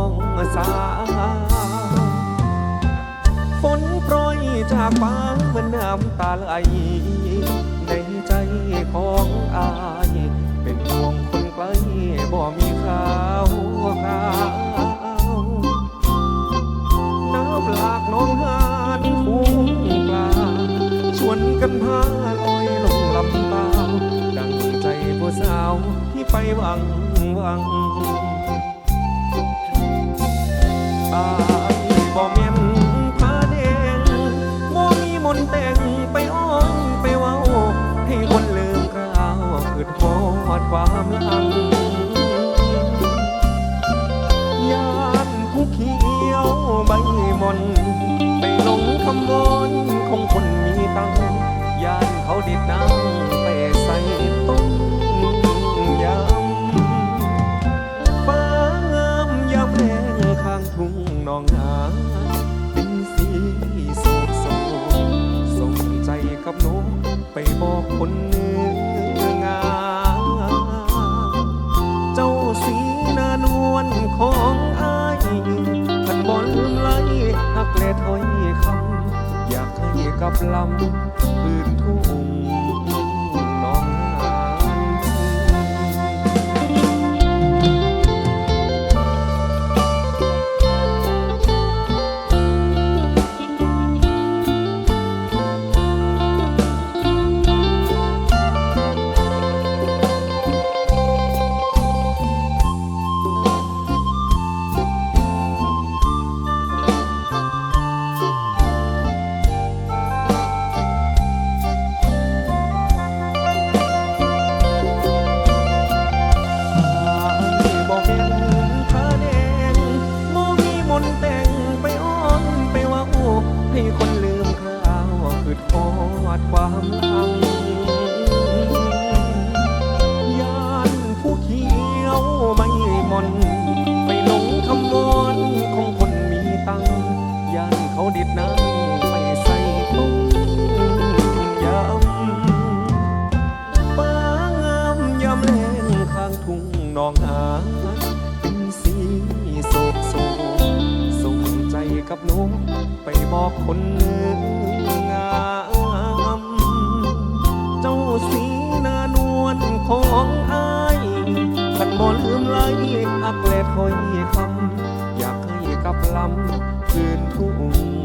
องสาฝนโปรยจากฟ้าเหมือนน้ำตาไหลในใจของอาย เป็นห่วงคนไกลบ่มีข่าวข่าวน้ำหลากน้องหานฟูงปลาชวนกันพาลอยลงลำตาดังใจผู้สาวที่ไปหวังหวัง บ่แม่นผาแดงบ่มีมนต์แต่งไปอ้อนไปเว้า ให้คนลืมคราวคือทอดความหลัง คนเนื้องามเจ้าสีนานวลของอายขันบอลไหลหักแลถอยคำอยากให้กับลำพื้นทุ่ง คนเนื้องามเจ้าสีนานวลของอายขันบ่ลืมไหลอักและถ้อยคำอยากให้กับลำคืนทุ่ง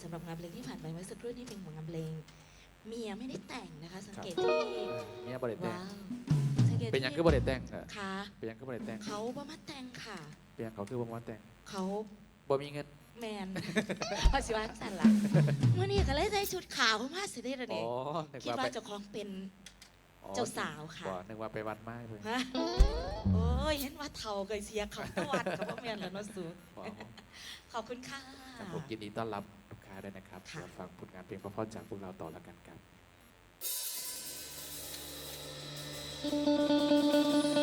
สำหรับงานเพลงที่ผ่านไปเมื่อสักครู่นี้เป็นงานเพลง เมียไม่ได้แต่งนะคะ สังเกตที่เนี่ยบริแต่งว้าวสังเกตเป็นหยังที่คือบริแต่งอะค่ะเป็นหยังคือบริแต่งเขาบ่มาแต่งค่ะ เป็นหยังเขาคือบ่มาแต่งเขาบ่มีเงินแมนพอสิวันสั่นละเมื่อนี้ก็เลยใส่ชุดขาวมาสิได้ระอ๋เนี่อนึกคิดว่าว่าไปเจ้าของเป็น อ๋อเจ้าสาวค่ะ บ่นึกว่าไปวัดไม้เพิ่นฮะโอ้ยเห็นว่าเท่าเคยเสียเขาตะวันกับพ่อแม่นแล้วเนาะสูอ๋อขอบคุณค่ะ ครับผมยินดีต้อนรับลูกค้าด้วยนะครับค่ะเดี๋ยวฟังผลงานเพลงเพราะๆจากพวกเราต่อแล้วกันครับใจ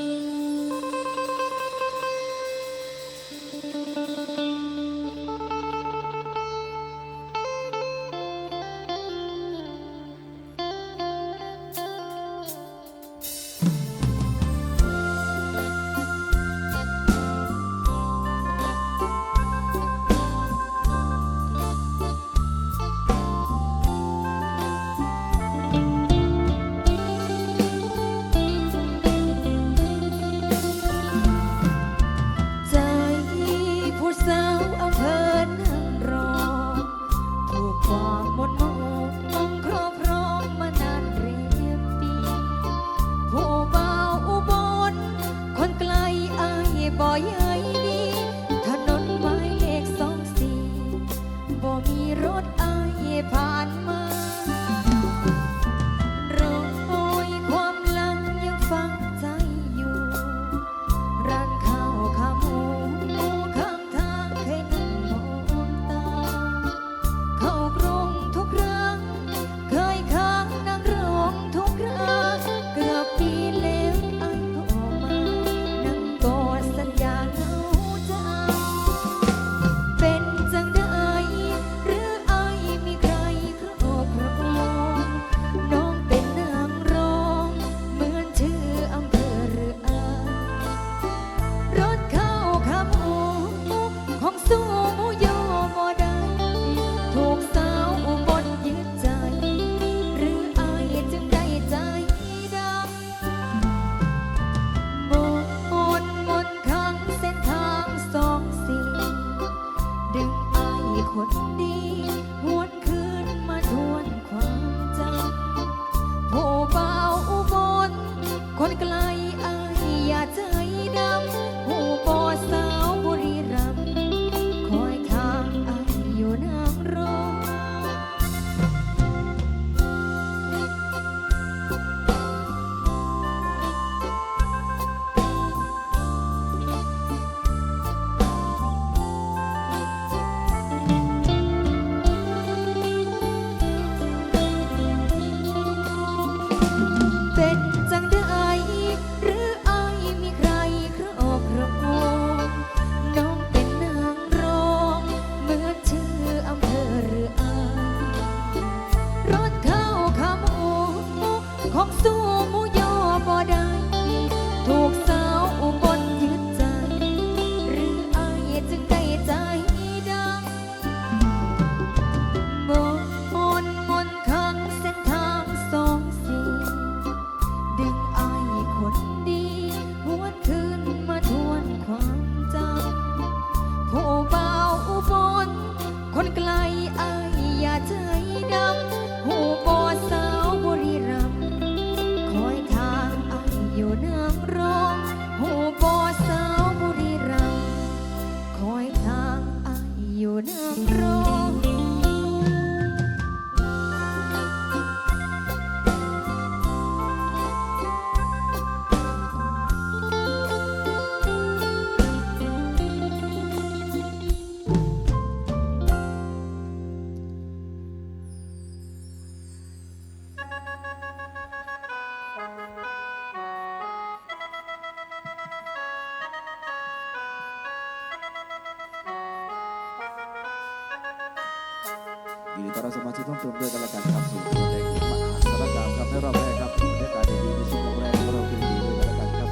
ยินดีต้อนรับสมาชิกเพิ่มเติมด้วยกันละกันครับสู่ตัวแดงมหาสารคามครับในรอบแรกครับบรรยากาศดีในช่วงแรกของเรากินดีด้วยกันละกันครับ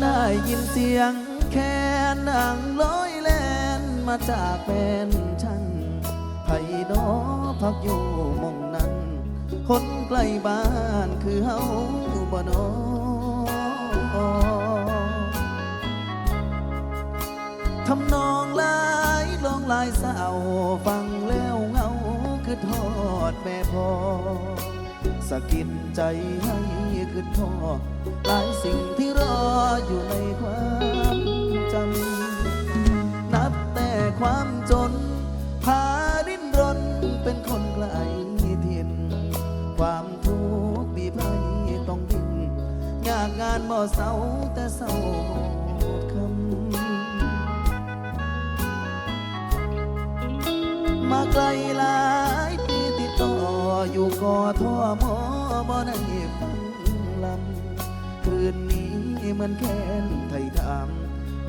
ได้ยินเสียงแค่นดังร้อยแลนมาจากเป็นฉันโนอพักอยู่มองนั้น คนใกล้บ้านคือเฮาบ่นอำนองหลายลองลายสาฟังแล้วเหงาคือทอดแม่พอสะกิดใจให้คือพ่อหลายสิ่งที่รออยู่ในความจำนับแต่ความจน พาดิ้นรนเป็นคนไกลถิ่นความทุกข์บีบให้ต้องดิ้นยากงานบ่เศร้าแต่เศร้า มาไกลหลายปีติดต่ออยู่กอท่อมอบ่ได้ฟังลำคืนนี้มันแค้นไทยถาม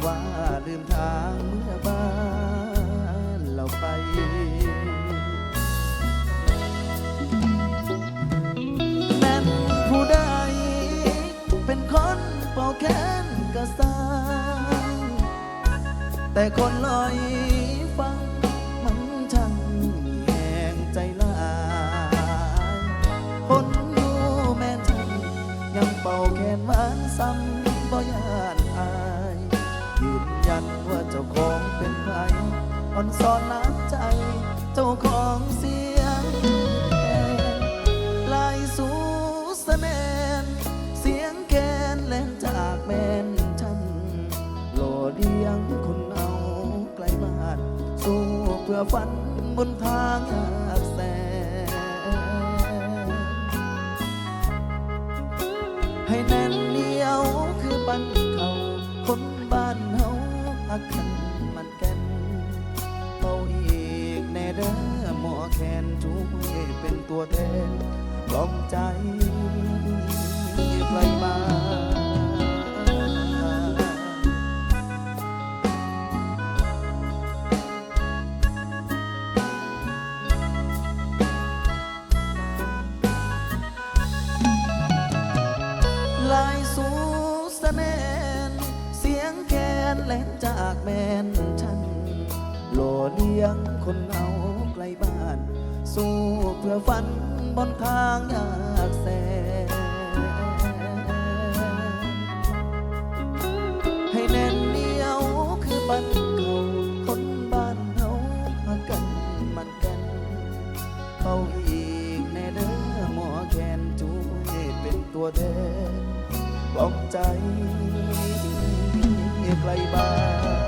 ว่าลืมทางเมื่อบ้านเราไปแม่นผู้ใดเป็นคนเป่าแค้นกระสร้างแต่คนลอย อนสอนน้ำใจ เจ้าของเสียงลายสูสแนนเสียงแคนแล่นจากแมนฉันโลเดียงคนเอาไกลบ้าน สู้เพื่อฝันบนทางยากแสนให้แน่นเหนียวคือปันเขาคนบ้านเฮาหักกันมัน ช่วยเป็นตัวแทนกล่อมใจใครมาลายสูสะแนนเสียงแคนแล่นจากแมนฉันโลเลี้ยงคนเอาไกลบ้าน สู้เพื่อฝันบนทางยากแสนให้แน่นเหนียวคือบ้านเขาคนบ้านเฮาหากันมันกัน เขาอีกแน่เด้อหมอแคนช่วยเป็นตัวแทนบอกใจไกลบ้าน